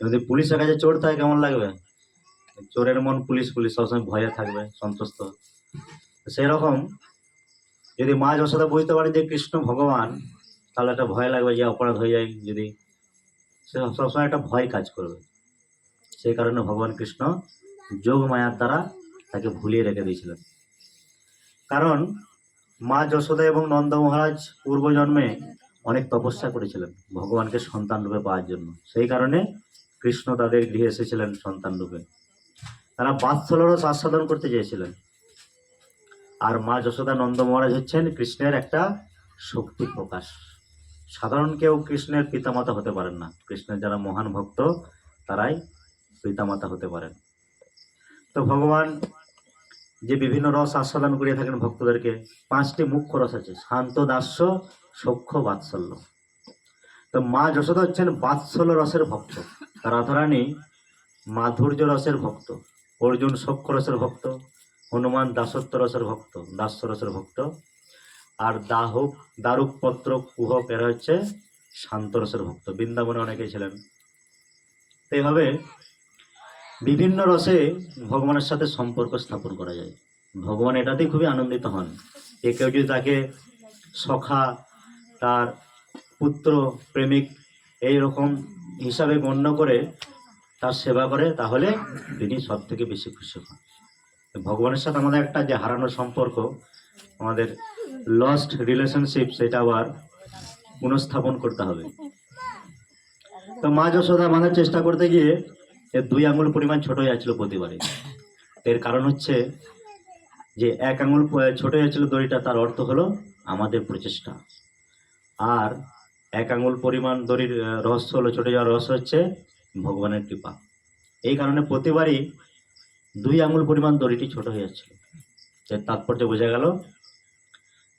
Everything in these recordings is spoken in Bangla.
যদি পুলিশের কাছে চোর থাকে, কেমন লাগবে? চোরের মন পুলিশ পুলিশ সবসময় ভয়ে থাকবে, সন্তুষ্ট। সেই রকম যদি মা যশোদা বুঝতে পারে যে কৃষ্ণ ভগবান, তাহলে একটা ভয় লাগবে যে অপরাধ হয়ে যায় যদি। সে সবসময় একটা ভয় কাজ করবে। সেই কারণে ভগবান কৃষ্ণ যোগ মায়ার দ্বারা তাকে ভুলিয়ে রেখে দিয়েছিলেন। কারণ মা যশোদা এবং নন্দ মহারাজ পূর্বজন্মে অনেক তপস্যা করেছিলেন ভগবানকে সন্তান রূপে পাওয়ার জন্য। সেই কারণে কৃষ্ণ তাদের গৃহে এসেছিলেন সন্তান রূপে। তারা বাৎসলরস আস্বাদন করতে চেয়েছিলেন। আর মা যশোদা নন্দ মহারাজ হচ্ছেন কৃষ্ণের একটা শক্তি প্রকাশ। সাধারণ কেউ কৃষ্ণের পিতামাতা হতে পারেন না। কৃষ্ণের যারা মহান ভক্ত, তারাই পিতামাতা হতে পারেন। তো ভগবান যে বিভিন্ন রস আস্বাদন করিয়ে থাকেন ভক্তদেরকে, পাঁচটি মুখ্য রস আছে, শান্ত দাস্য সখ্য বাৎসল্য। তো মা যশোদা হচ্ছেন বাৎসল্য রসের ভক্ত। রাধারানী মাধুর্য রসের ভক্ত, অর্জুন সখ্য রসের ভক্ত, হনুমান দাসত্ব রসের ভক্ত দাস্য রসের ভক্ত। আর দাহক দারুক পত্র কুহক এরা হচ্ছে শান্ত রসের ভক্ত। বৃন্দাবনে অনেকেই ছিলেন। এইভাবে বিভিন্ন রসে ভগবানের সাথে সম্পর্ক স্থাপন করা যায়। ভগবান এটাতেই খুবই আনন্দিত হন। যে কেউ যদি তাকে সখা তার পুত্র প্রেমিক এই রকম হিসাবে গণ্য করে তার সেবা করে, তাহলে তিনি সব থেকে বেশি খুশি হন। ভগবানের সাথে আমাদের একটা যে হারানো সম্পর্ক, আমাদের লস্ট রিলেশনশিপ সেটা আবার পুনঃস্থাপন করতে হবে। তো মা যশোদা আমাদের চেষ্টা করতে গিয়ে এর দুই আঙুল পরিমাণ ছোট হয়ে যাচ্ছিল প্রতিবারে। এর কারণ হচ্ছে যে এক আঙুল ছোট হয়ে যাচ্ছিল দড়িটা, তার অর্থ হলো আমাদের প্রচেষ্টা। আর এক আঙুল পরিমাণ দড়ির রহস্য হলো ছোট যাওয়ার রহস্য হচ্ছে ভগবানের কৃপা। এই কারণে প্রতিবারই দুই আঙুল পরিমাণ দড়িটি ছোট হয়ে যাচ্ছিল। তাৎপর্য বোঝা গেল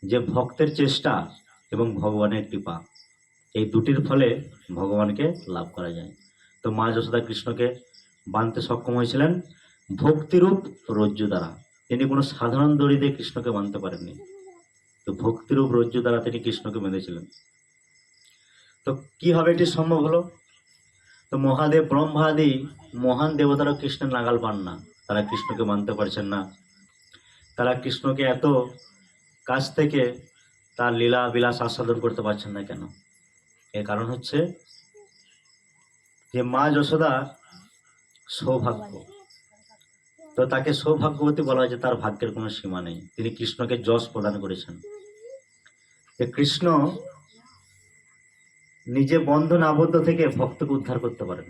যে ভক্তের চেষ্টা এবং ভগবানের কৃপা, এই দুটির ফলে ভগবানকে লাভ করা যায়। তো মা যশোদা কৃষ্ণকে বাঁধতে সক্ষম হয়েছিলেন ভক্তিরূপ রজ্জু দ্বারা। তিনি কোনো সাধারণ দড়ি দিয়ে কৃষ্ণকে বাঁধতে পারেননি। তো ভক্তিরূপ রজ্জু দ্বারা তিনি কৃষ্ণকে বেঁধেছিলেন। তো কীভাবে এটি সম্ভব হলো? তো মহাদেব ব্রহ্মাদি মহান দেবতারা কৃষ্ণের নাগাল পান না। তারা কৃষ্ণকে মানতে পারছেন না। তারা কৃষ্ণকে এত কাছ থেকে তার লীলা, বিলাস আস্বাদন করতে পারছেন না কেন? এর কারণ হচ্ছে যে মা যশোদা সৌভাগ্য। তো তাকে সৌভাগ্যবতী বলা হয়েছে তার ভাগ্যের কোনো সীমা নেই। তিনি কৃষ্ণকে যশ প্রদান করেছেন। কৃষ্ণ নিজে বন্ধন আবদ্ধ থেকে ভক্তকে উদ্ধার করতে পারেন।